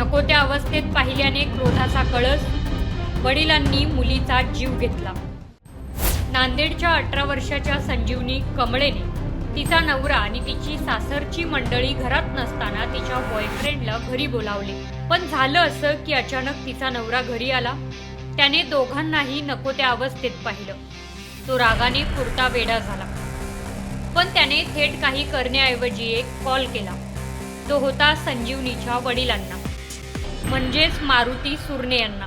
नको त्या अवस्थेत पाहिल्याने क्रोधाचा कळस वडिलांनी मुलीचा जीव घेतला. नांदेडच्या अठरा वर्षाच्या संजीवनी कमळेने तिचा नवरा आणि तिची सासरची मंडळी घरात नसताना तिच्या बॉयफ्रेंडला घरी बोलावले. पण झालं असं की अचानक तिचा नवरा घरी आला. त्याने दोघांनाही नको त्या अवस्थेत पाहिलं. तो रागाने पुरता वेडा झाला. पण त्याने थेट काही करण्याऐवजी एक कॉल केला. तो होता संजीवनीच्या वडिलांना. म्हणजेच मारुती सुरणे यांना.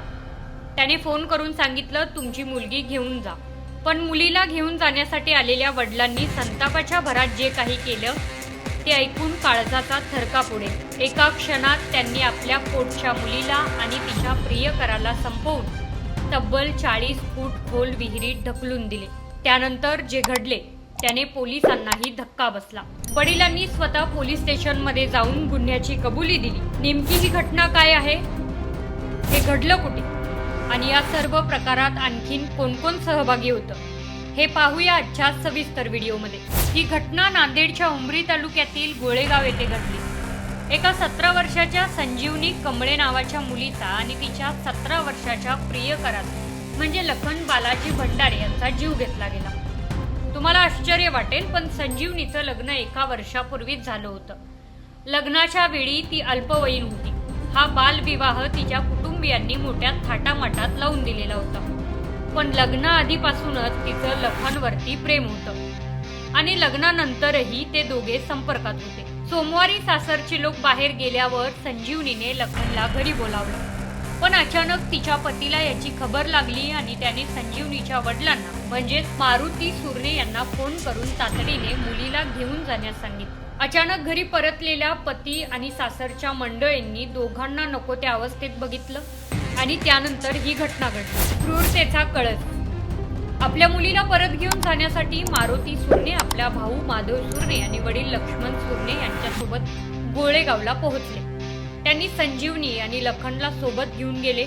त्याने फोन करून सांगितलं तुमची मुलगी घेऊन जा. पण मुलीला घेऊन जाण्यासाठी आलेल्या वडिलांनी संतापाच्या भरात जे काही केलं ते ऐकून काळजाचा थरका पुढे. एका क्षणात त्यांनी आपल्या पोटच्या मुलीला आणि तिच्या प्रियकराला संपवून तब्बल चाळीस फूट खोल विहिरीत ढकलून दिले. त्यानंतर जे घडले त्याने पोलिसांनाही धक्का बसला. वडिलांनी स्वतः पोलीस स्टेशनमध्ये जाऊन गुन्ह्याची कबुली दिली. नेमकी ही घटना काय आहे? हे घडलं कुठे? आणि या सर्व प्रकारात आणखीन कोण कोण सहभागी होतं? हे पाहूया आजच्या सविस्तर व्हिडिओमध्ये. ही घटना नांदेडच्या उमरी तालुक्यातील गोळेगाव येथे घडली. एका सतरा वर्षाच्या संजीवनी कमळे नावाच्या मुलीचा आणि तिच्या सतरा वर्षाच्या प्रियकराचा म्हणजे लखन बालाजी भंडारे यांचा जीव घेतला गेला. तुम्हाला आश्चर्य वाटेल पण संजीवनीचं लग्न एका वर्षापूर्वीच झालं होतं. लग्नाच्या वेळी ती अल्पवयीन होती. हा बालविवाह तिच्या कुटुंबियांनी मोठ्या थाटामाटात लावून दिलेला होता. पण लग्नाआधीपासूनच तिचं लखनवरती प्रेम होतं. आणि लग्नानंतरही ते दोघे संपर्कात होते. सोमवारी सासरचे लोक बाहेर गेल्यावर संजीवनीने लखनला घरी बोलावलं. पण अचानक तिच्या पतीला याची खबर लागली आणि त्याने संजीवनीच्या वडिलांना म्हणजेच मारुती सुरणे यांना फोन करून तातडीने मुलीला घेऊन जाण्यास सांगितले. अचानक घरी परतलेल्या पती आणि सासरच्या मंडळींनी दोघांना नको त्या अवस्थेत बघितलं आणि त्यानंतर ही घटना घडली. क्रूरतेचा कळस. आपल्या मुलीला परत घेऊन जाण्यासाठी मारुती सुरणे आपला भाऊ माधव सुरणे आणि वडील लक्ष्मण सुरणे यांच्यासोबत गोळेगावला पोहोचले. त्यांनी संजीवनी आणि लखनला सोबत घेऊन गेले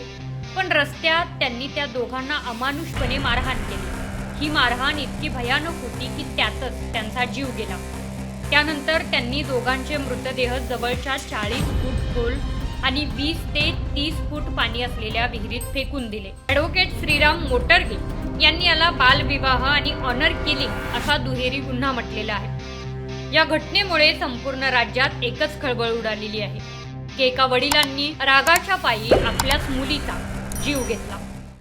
पण रस्त्यात त्यांनी त्या दोघांना अमानुषपणे मारहाण केली. ही मारहाण इतकी भयानक होती की त्यातच त्यांचा जीव गेला. त्यानंतर त्यांनी दोघांचे मृतदेह जवळच्या चाळीस फूट खोल आणि वीस ते तीस फूट पाणी असलेल्या विहिरीत फेकून दिले. ॲडव्होकेट श्रीराम मोटरगे यांनी याला बालविवाह आणि ऑनर किलिंग असा दुहेरी गुन्हा म्हटलेला आहे. या घटनेमुळे संपूर्ण राज्यात एकच खळबळ उडालेली आहे. की एका वडिलांनी रागाच्या पायी आपल्याच मुलीचा जीव घेतला.